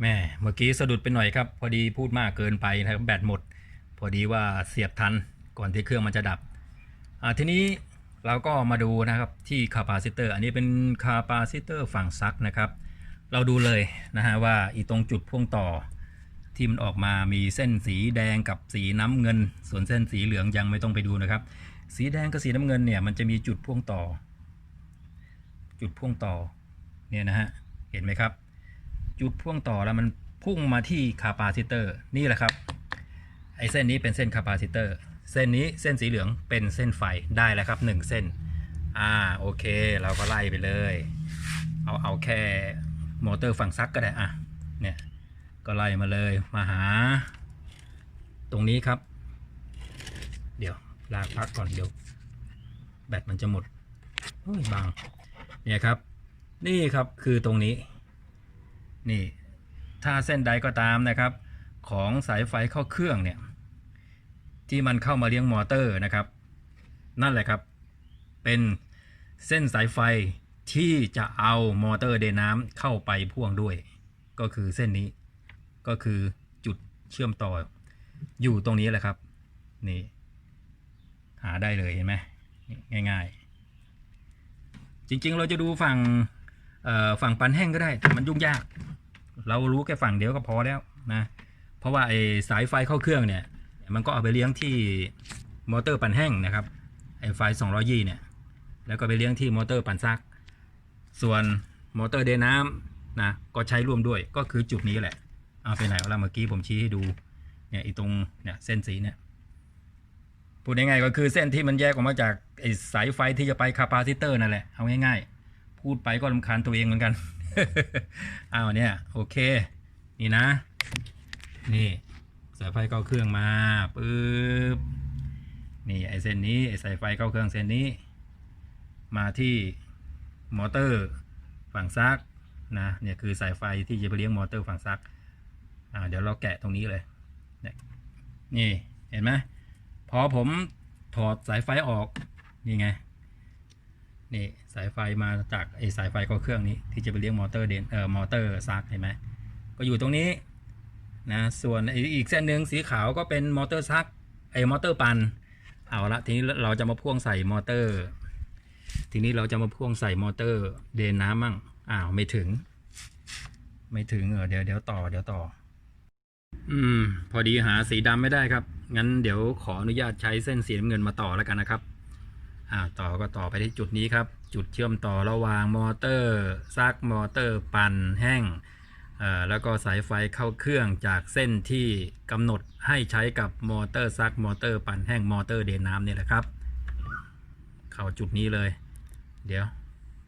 แม่เมื่อกี้สะดุดไปหน่อยครับ พอดีพูดมากเกินไปนะครับแบตหมด พอดีว่าเสียบทันก่อนที่เครื่องมันจะดับอ่าทีนี้เราก็มาดูนะครับที่คาปาซิเตอร์อันนี้เป็นคาปาซิเตอร์ฝั่งซักนะครับ เราดูเลยนะฮะว่าอีตรงจุดพ่วงต่อ ที่มันออกมามีเส้นสีแดงกับสีน้ำเงิน ส่วนเส้นสีเหลืองยังไม่ต้องไปดูนะครับ สีแดงกับสีน้ำเงินเนี่ยมันจะมีจุดพ่วงต่อ จุดพ่วงต่อเนี่ยนะฮะเห็นไหมครับ จุดพ่วงต่อแล้วมันพุ่งมาที่คาปาซิเตอร์ นี่แหละครับ ไอเส้นนี้เป็นเส้นคาปาซิเตอร์ เส้นนี้เส้นสีเหลืองเป็นเส้นไฟได้แล้วครับหนึ่งเส้น อ่าโอเค เราก็ไล่ไปเลย เอาเอาแค่มอเตอร์ฝั่งซักก็ได้อะเนี่ยก็ไล่มาเลยมาหา ตรงนี้ครับ เดี๋ยวลากพักก่อนเดี๋ยวแบตมันจะหมดเฮ้ยบางเนี่ยครับ นี่ครับคือตรงนี้ นี่ ถ้าเส้นใดก็ตามนะครับ ของสายไฟเข้าเครื่องเนี่ย ที่มันเข้ามาเลี้ยงมอเตอร์นะครับ นั่นแหละครับ เป็นเส้นสายไฟที่จะเอามอเตอร์เดนน้ำเข้าไปพ่วงด้วย ก็คือเส้นนี้ก็คือจุดเชื่อมต่อ อยู่ตรงนี้แหละครับ นี่ หาได้เลยเห็นไหมง่าย ๆ จริงๆ เราจะดูฝั่งฝั่งปันแห้งก็ได้แต่มันยุ่งยาก เรารู้แค่ฝั่งเดียวก็พอแล้วนะ เพราะว่าไอ้สายไฟเข้าเครื่องเนี่ย มันก็เอาไปเลี้ยงที่มอเตอร์ปั่นแห้งนะครับไอ้ไฟ200ยี่เนี่ย แล้วก็ไปเลี้ยงที่มอเตอร์ปั่นซัก ส่วนมอเตอร์เดน้ำนะก็ใช้ร่วมด้วยก็คือจุดนี้แหละเอาไปไหนเอาละเมื่อกี้ผมชี้ให้ดูเนี่ยไอีตรงเนี่ยเส้นสีเนี่ยพูดง่ายๆก็คือเส้นที่มันแยกออกมาจากไอ้สายไฟที่จะไปคาปาซิเตอร์นั่นแหละเอาง่ายๆ พูดไปก็ลำคาญตัวเองเหมือนกัน เอาเนี่ยโอเค นี่นะ นี่สายไฟเข้าเครื่องมาปึ๊บนี่ไอเส้นนี้ไอสายไฟเข้าเครื่องเส้นนี้ มาที่มอเตอร์ฝั่งซักนะเนี่ยคือสายไฟที่จะไปเลี้ยงมอเตอร์ฝั่งซักอ่าเดี๋ยวเราแกะตรงนี้เลยเนี่ยนี่เห็นไหมพอผมถอดสายไฟออกนี่ไง นี่สายไฟมาจากไอสายไฟเข้าเครื่องนี้ที่จะไปเลี้ยงมอเตอร์เดนเอ่อมอเตอร์ซักเห็นไหมก็อยู่ตรงนี้นะส่วนไอ้อีกเส้นหนึ่งสีขาวก็เป็นมอเตอร์ซักไอมอเตอร์ปั่นเอาละทีนี้เราจะมาพ่วงใส่มอเตอร์ ทีนี้เราจะมาพ่วงใส่มอเตอร์เดนน้ำมั่งอ้าวไม่ถึง ไม่ถึงเออเดี๋ยวเดี๋ยวต่อเดี๋ยวต่อ อืม พอดีหาสีดำไม่ได้ครับ งั้นเดี๋ยวขออนุญาตใช้เส้นสีน้ำเงินมาต่อแล้วกันนะครับ อ่าต่อก็ต่อไปที่จุดนี้ครับ จุดเชื่อมต่อระหว่างมอเตอร์ซักมอเตอร์ปั่นแห้งอ่อแล้วก็สายไฟเข้าเครื่องจากเส้นที่กำหนดให้ใช้กับมอเตอร์ซักมอเตอร์ปั่นแห้งมอเตอร์เดนน้ำเนี่ยแหละครับ เข้าจุดนี้เลย เดี๋ยว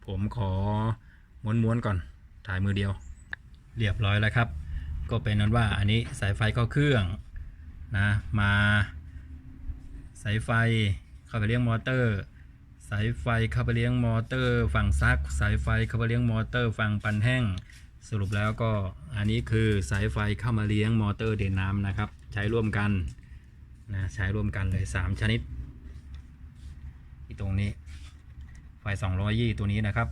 ผมขอม้วนๆก่อนถ่ายมือเดียว เรียบร้อยแล้วครับ ก็เป็นนั้นว่าอันนี้สายไฟเข้าเครื่องนะมาสายไฟ เข้าไปเลี้ยงมอเตอร์ สายไฟเข้าไปเลี้ยงมอเตอร์ ฝั่งซัก สายไฟเข้าไปเลี้ยงมอเตอร์ฝั่งปันแห้ง สรุปแล้วก็อันนี้คือสายไฟเข้ามาเลี้ยงมอเตอร์เดินน้ำนะครับ ใช้ร่วมกันนะใช้ร่วมกันเลย 3 ชนิดที่ตรงนี้ ไฟ 200 ยี่ตัวนี้นะครับ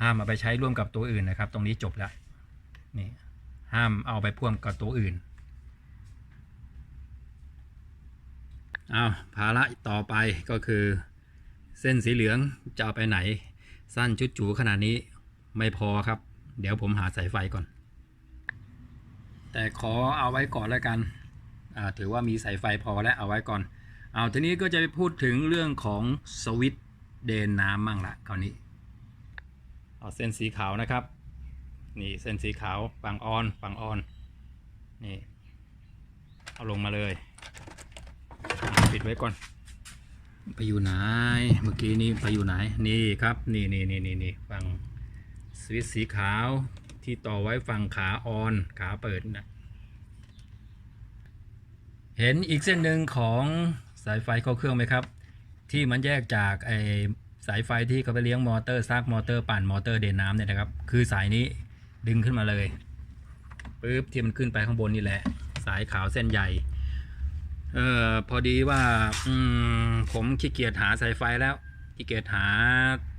ห้ามเอาไปใช้ร่วมกับตัวอื่นนะครับ ตรงนี้จบแล้วนี่ห้ามเอาไปพ่วงกับตัวอื่น เอาภาระต่อไปก็คือ เส้นสีเหลืองจะเอาไปไหน สั้นชุดจูขนาดนี้ไม่พอครับ เดี๋ยวผมหาสายไฟก่อน แต่ขอเอาไว้ก่อนแล้วกันถือว่ามีสายไฟพอแล้วเอาไว้ก่อน เอาทีนี้ก็จะไปพูดถึงเรื่องของสวิตเดนน้ำมั่งละคราวนี้ เอาเส้นสีขาวนะครับ นี่เส้นสีขาวฝั่งออนฝั่งออน นี่ เอาลงมาเลย ปิดไว้ก่อน ไปอยู่ไหน เมื่อกี้นี้ไปอยู่ไหน นี่ครับ นี่นี่นี่นี่นี่ฝั่งสวิตสีขาวที่ต่อไว้ฝั่งขาออนขาเปิดนะ เห็นอีกเส้นหนึ่งของสายไฟเข้าเครื่องไหมครับ ที่มันแยกจากไอสายไฟที่เขาไปเลี้ยงมอเตอร์ซักมอเตอร์ปั่นมอเตอร์เดนน้ำเนี่ยนะครับ คือสายนี้ดึงขึ้นมาเลยปุ๊บที่มันขึ้นไปข้างบนนี่แหละ สายขาวเส้นใหญ่ เออพอดีว่าอืมผมขี้เกียจหาสายไฟแล้วขี้เกียจหา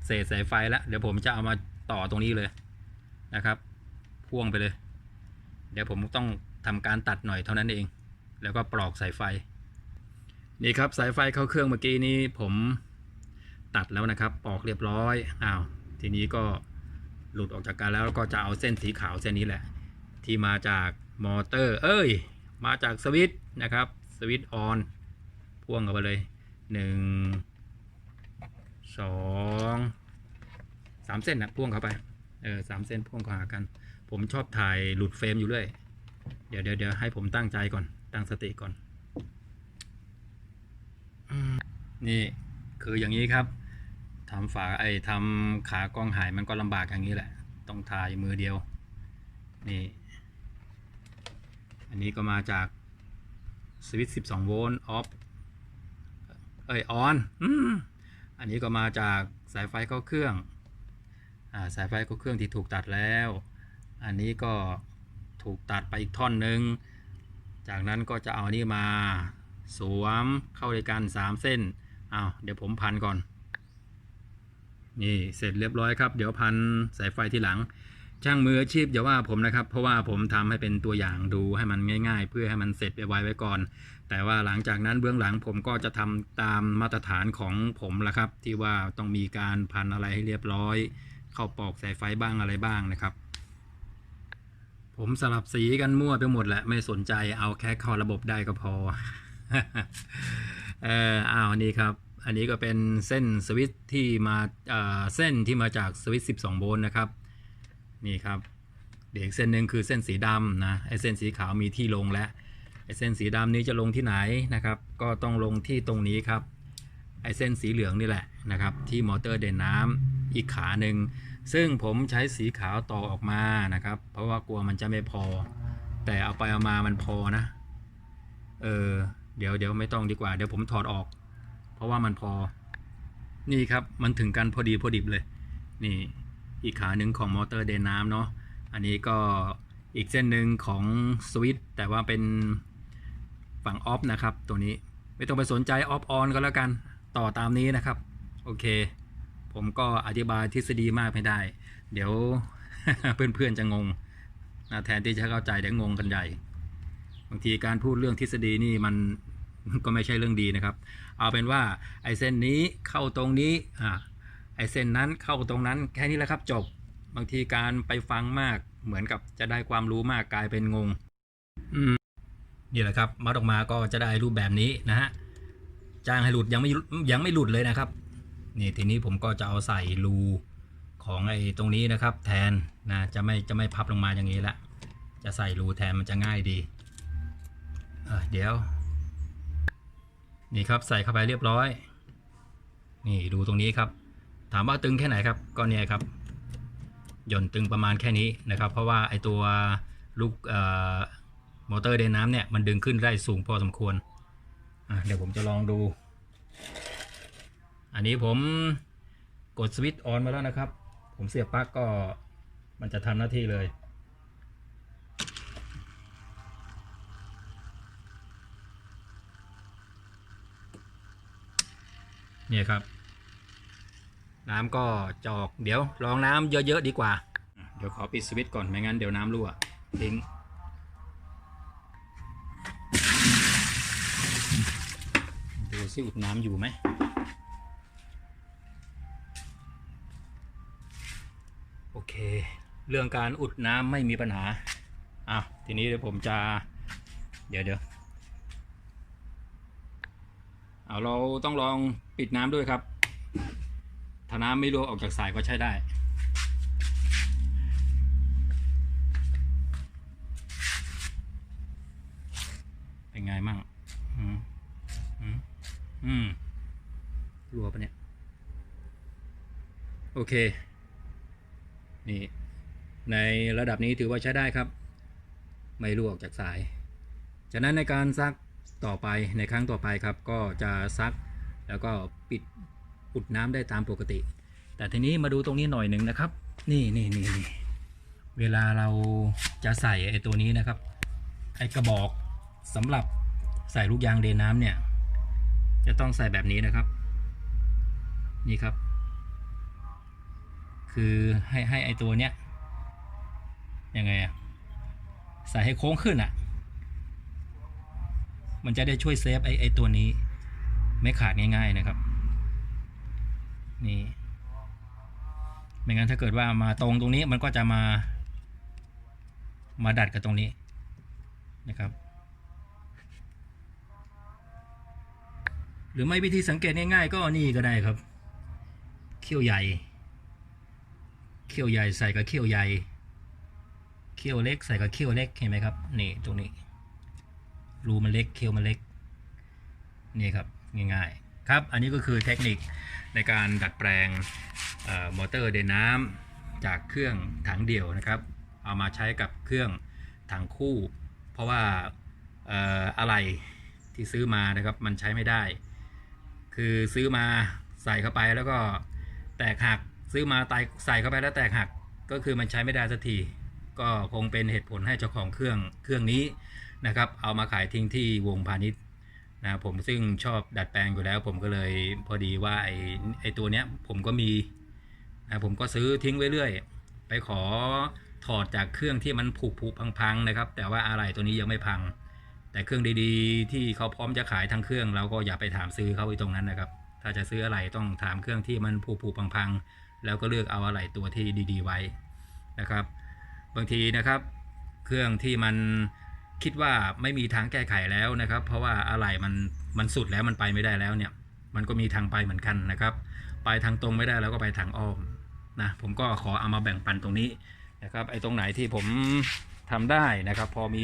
เศษสายไฟแล้ว เดี๋ยวผมจะเอามาต่อตรงนี้เลยนะครับ พ่วงไปเลย เดี๋ยวผมต้องทำการตัดหน่อยเท่านั้นเอง แล้วก็ปลอกสายไฟ นี่ครับสายไฟเข้าเครื่องเมื่อกี้นี้ผมตัดแล้วนะครับปลอกเรียบร้อยอ้าวทีนี้ก็หลุดออกจากกันแล้วก็จะเอาเส้นสีขาวเส้นนี้แหละ ที่มาจากมอเตอร์ เอ้ย มาจากสวิตช์นะครับ สวิตช์ออนพ่วงเข้าไปเลยหนึ่งสองสามเส้นนะพ่วงเข้าไปเออสามเส้นพ่วงเข้าหากัน ผมชอบถ่ายหลุดเฟรมอยู่เรื่อยเดี๋ยวเดี๋ยวเดี๋ยวให้ผมตั้งใจก่อนตั้งสติก่อนนี่คืออย่างนี้ครับทำฝาไอ้ทำขากล้องหายมันก็ลำบากอย่างนี้แหละ ต้องถ่ายมือเดียวนี่ อันนี้ก็มาจาก สวิตช์12 โวลต์ออฟเอ้ยออนอันนี้ก็มาจากสายไฟเข้าเครื่องอ่าสายไฟเข้าเครื่องที่ถูกตัดแล้ว อันนี้ก็ถูกตัดไปอีกท่อนหนึ่งจากนั้นก็จะเอานี้มาสวมเข้าด้วยกัน 3 เส้นเอาเดี๋ยวผมพันก่อน นี่เสร็จเรียบร้อยครับ เดี๋ยวพันสายไฟที่หลัง ช่างมืออาชีพอย่าว่าผมนะครับ เพราะว่าผมทำให้เป็นตัวอย่างดูให้มันง่าย ๆ เพื่อให้มันเสร็จไปไวไว้ก่อน แต่ว่าหลังจากนั้นเบื้องหลังผมก็จะทำตามมาตรฐานของผมละครับ ที่ว่าต้องมีการพันอะไรให้เรียบร้อย เข้าปอกสายไฟบ้างอะไรบ้างนะครับ ผมสลับสีกันมั่วไปหมดแหละไม่สนใจเอาแค่เข้าระบบได้ก็พอเอออ้าวนี่ครับ อันนี้ก็เป็นเส้นสวิตที่มาเเส้นที่มาจากสวิต 12 โวลต์นะครับ นี่ครับเดี๋ยวอีกเส้นหนึ่งคือเส้นสีดำนะไอเส้นสีขาวมีที่ลงแล้วไอเส้นสีดำนี้จะลงที่ไหนนะครับ ก็ต้องลงที่ตรงนี้ครับไอเส้นสีเหลืองนี่แหละนะครับ ที่มอเตอร์เดินน้ำอีกขาหนึ่งซึ่งผมใช้สีขาวต่อออกมานะครับ เพราะว่ากลัวมันจะไม่พอ แต่เอาไปเอามามันพอนะเออเดี๋ยวเดี๋ยวไม่ต้องดีกว่า เดี๋ยวผมถอดออก เพราะว่ามันพอ นี่ครับมันถึงกันพอดีพอดิบเลย นี่ อีกขาหนึ่งของมอเตอร์เดินน้ำเนาะอันนี้ก็อีกเส้นหนึ่งของสวิตช์แต่ว่าเป็นฝั่งออฟนะครับ ตัวนี้ไม่ต้องไปสนใจออฟออนก็แล้วกันต่อตามนี้นะครับ โอเค ผมก็อธิบายทฤษฎีมากไม่ได้ เดี๋ยวเพื่อนๆจะงงนะแทนที่จะเข้าใจเดี๋ยวงงกันใหญ่บางทีการพูดเรื่องทฤษฎีนี่มันก็ไม่ใช่เรื่องดีนะครับ เอาเป็นว่าไอ้เส้นนี้เข้าตรงนี้อ่า ไอเส้นนั้นเข้าตรงนั้นแค่นี้แหละครับจบบางทีการไปฟังมากเหมือนกับจะได้ความรู้มากกลายเป็นงง อืมนี่แหละครับมัดออกมาก็จะได้รูปแบบนี้นะฮะจ้างให้หลุดยังไม่ยังไม่หลุดเลยนะครับนี่ทีนี้ผมก็จะเอาใส่รูของไอ้ตรงนี้นะครับ แทนนะจะไม่จะไม่พับลงมาอย่างนี้ละจะใส่รูแทนมันจะง่ายดีเเดี๋ยว นี่ครับใส่เข้าไปเรียบร้อย นี่ดูตรงนี้ครับ ถามว่าตึงแค่ไหนครับก็เนี่ยครับหย่อนตึงประมาณแค่นี้นะครับ เพราะว่าไอตัวลูกเอ่อมอเตอร์เดินน้ำเนี่ยมันดึงขึ้นได้สูงพอสมควรเดี๋ยวผมจะลองดู อันนี้ผมกดสวิตช์ออนมาแล้วนะครับ ผมเสียบปลั๊กก็มันจะทำหน้าที่เลยเนี่ยครับ น้ำก็จอกเดี๋ยวลองน้ำเยอะๆดีกว่า เดี๋ยวขอปิดสวิตช์ก่อนไม่งั้นเดี๋ยวน้ำรั่วทิ้งดูซิอุดน้ำอยู่ไหมโอเค เรื่องการอุดน้ำไม่มีปัญหาอะทีนี้เดี๋ยวผมจะเดี๋ยวเดี๋ยวเอาเราต้องลองปิดน้ำด้วยครับ น้ำไม่รั่วออกจากสายก็ใช้ได้ เป็นไงมั่งอืมอืมอืมรั่วปะเนี่ย โอเค นี่ ในระดับนี้ถือว่าใช้ได้ครับ ไม่รั่วออกจากสาย จากนั้นในการซักต่อไปในครั้งต่อไปครับ ก็จะซักแล้วก็ปิด อุดน้ำได้ตามปกติ แต่ทีนี้มาดูตรงนี้หน่อยหนึ่งนะครับ นี่นี่นี่นเวลาเราจะใส่ไอ้ตัวนี้นะครับ ไอ้กระบอกสำหรับใส่ลูกยางเดนน้ำเนี่ย จะต้องใส่แบบนี้นะครับ นี่ครับ คือให้ให้ไอ้ตัวเนี้ยยังไงอะใส่ให้โค้งขึ้นอะมันจะได้ช่วยเซฟไอ้ไอ้ตัวนี้ ไม่ขาดง่าย ๆนะครับ นี่ไม่งั้นถ้าเกิดว่ามาตรงตรงนี้มันก็จะมา มาดัดกับตรงนี้นะครับหรือไม่วิธีสังเกตง่ายๆ ก็นี่ก็ได้ครับ เขี้ยวใหญ่ เขี้ยวใหญ่ใส่กับเขี้ยวใหญ่ เขี้ยวเล็กใส่กับเขี้ยวเล็กเห็นไหมครับนี่ตรงนี้ รูมันเล็กเขี้ยวมันเล็ก นี่ครับง่ายๆ ครับ อันนี้ก็คือเทคนิคในการดัดแปลงออมอเตอร์เดินน้ำจากเครื่องถังเดี่ยวนะครับ เอามาใช้กับเครื่องถังคู่ เพราะว่าเอ่ออะไรที่ซื้อมานะครับมันใช้ไม่ได้ คือซื้อมาใส่เข้าไปแล้วก็แตกหักซื้อมาตายใส่เข้าไปแล้วแตกหักก็คือมันใช้ไม่ได้สักทีก็คงเป็นเหตุผลให้เจ้าของเครื่องเครื่องนี้นะครับ เอามาขายทิ้งที่วงพาณิชย์ นะผมซึ่งชอบดัดแปลงอยู่แล้ว ผมก็เลยพอดีว่าไอ้ไอ้ตัวเนี้ยผมก็มีนะผมก็ซื้อทิ้งไว้เรื่อย ไปขอถอดจากเครื่องที่มันผุผุพังๆนะครับ แต่ว่าอะไรตัวนี้ยังไม่พัง แต่เครื่องดีๆ ที่เขาพร้อมจะขายทั้งเครื่องเราก็อย่าไปถามซื้อเขาไอ้ตรงนั้นนะครับ ถ้าจะซื้ออะไรต้องถามเครื่องที่มันผุผุพังๆแล้วก็เลือกเอาอะไรตัวที่ดี ๆ ไว้นะครับ บางทีนะครับ เครื่องที่มัน คิดว่าไม่มีทางแก้ไขแล้วนะครับ เพราะว่าอะไรมันมันสุดแล้วมันไปไม่ได้แล้วเนี่ย มันก็มีทางไปเหมือนกันนะครับ ไปทางตรงไม่ได้แล้วก็ไปทางอ้อมนะผมก็ขอเอามาแบ่งปันตรงนี้นะครับ ไอ้ตรงไหนที่ผมทำได้นะครับ พอมี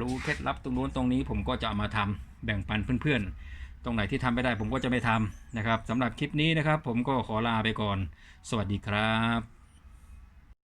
รู้เคล็ดลับตรงนู้นตรงนี้ ผมก็จะเอามาทำแบ่งปันเพื่อนๆ ตรงไหนที่ทำไม่ได้ผมก็จะไม่ทำนะครับสำหรับคลิปนี้นะครับ ผมก็ขอลาไปก่อน สวัสดีครับ